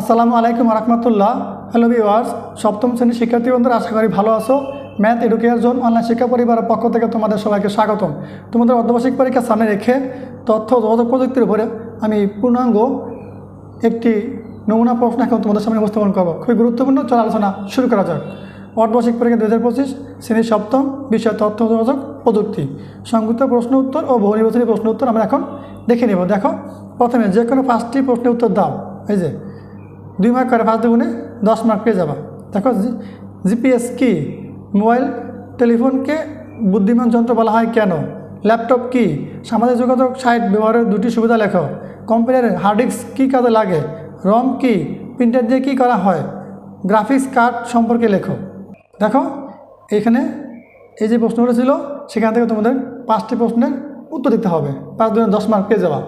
আসসালামু আলাইকুম রহমতুল্লাহ। Hello viewers সপ্তম শ্রেণির শিক্ষার্থী বন্ধুরা, আশা করি ভালো আছো। ম্যাথ এডুকেয়ার জোন অনলাইন শিক্ষা পরিবারের পক্ষ থেকে তোমাদের সবাইকে স্বাগতম। তোমাদের অর্ধবার্ষিক পরীক্ষা সামনে রেখে তথ্য যোগাযোগ প্রযুক্তির উপরে আমি পূর্ণাঙ্গ একটি নমুনা প্রশ্ন এখন তোমাদের সামনে উপস্থাপন করব। খুবই গুরুত্বপূর্ণ, চল আলোচনা শুরু করা যাক। অর্ধবার্ষিক পরীক্ষা দু হাজার পঁচিশ, শ্রেণির সপ্তম, বিষয় তথ্য যোগাযোগ প্রযুক্তি। সংযুক্ত প্রশ্ন উত্তর ও বহু নির্বাচনী প্রশ্ন উত্তর আমরা এখন দেখে নেব। দেখো, প্রথমে যে কোনো পাঁচটি প্রশ্নের উত্তর দাও। এই যে দুই মার্ক করে পাঁচ দুগুণে দশ মার্ক পেয়ে যাবা। দেখো জিপিএস কি? মোবাইল টেলিফোনকে বুদ্ধিমান যন্ত্র বলা হয় কেন? ল্যাপটপ কি? সামাজিক যোগাযোগ সাইট ব্যবহারের দুটি সুবিধা লেখো। কম্পিউটারের হার্ড ডিস্ক কী কাজে লাগে? রম কি? প্রিন্টার দিয়ে কী করা হয়? গ্রাফিক্স কার্ড সম্পর্কে লেখো। দেখো, এখানে এই যে প্রশ্নগুলো ছিল, সেখান থেকে তোমাদের পাঁচটি প্রশ্নের উত্তর দিতে হবে। পাঁচ দুগুণে দশ মার্ক পেয়ে যাওয়া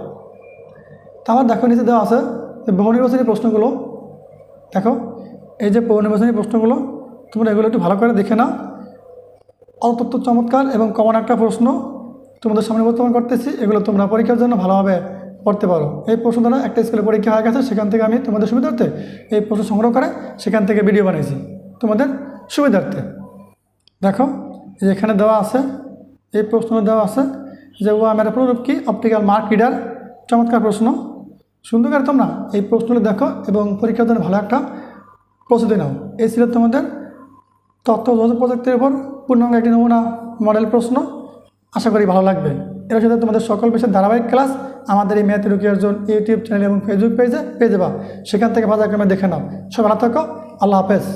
তারপর দেখো, নিচে দেওয়া আছে যে বহু নির্বাচনী প্রশ্নগুলো দেখো, এই যে নির্বাচনী প্রশ্নগুলো, তোমরা এগুলো একটু ভালো করে দেখে নাও। অত্যন্ত চমৎকার এবং কমন একটা প্রশ্ন তোমাদের সামনে বর্তমান করতেছি। এগুলো তোমরা পরীক্ষার জন্য ভালোভাবে পড়তে পারো। এই প্রশ্ন দ্বারা একটা স্কুলে পরীক্ষা হয়ে গেছে, সেখান থেকে আমি তোমাদের সুবিধার্থে এই প্রশ্ন সংগ্রহ করে সেখান থেকে ভিডিও বানিয়েছি তোমাদের সুবিধার্থে। দেখো এখানে দেওয়া আছে, এই প্রশ্ন দেওয়া আছে যে ও আমার প্ররূপ কি? অপটিক্যাল মার্ক রিডার চমৎকার প্রশ্ন। সুন্দর করে তোমরা এই প্রশ্নগুলো দেখো এবং পরীক্ষার জন্য ভালো একটা প্রস্তুতি নাও। এই ছিল তোমাদের তথ্য প্রযুক্তির উপর পূর্ণাঙ্গ একটি নমুনা মডেল প্রশ্ন। আশা করি ভালো লাগবে। এর সাথে তোমাদের সকল বিষয়ের ধারাবাহিক ক্লাস আমাদের এই ম্যাথ রুকিয়ার জন্য ইউটিউব চ্যানেল এবং ফেসবুক পেজে পেয়ে যাবা। সেখান থেকে ভালো ক্রমে দেখে নাও। সব ভালো থাকো। আল্লাহ হাফেজ।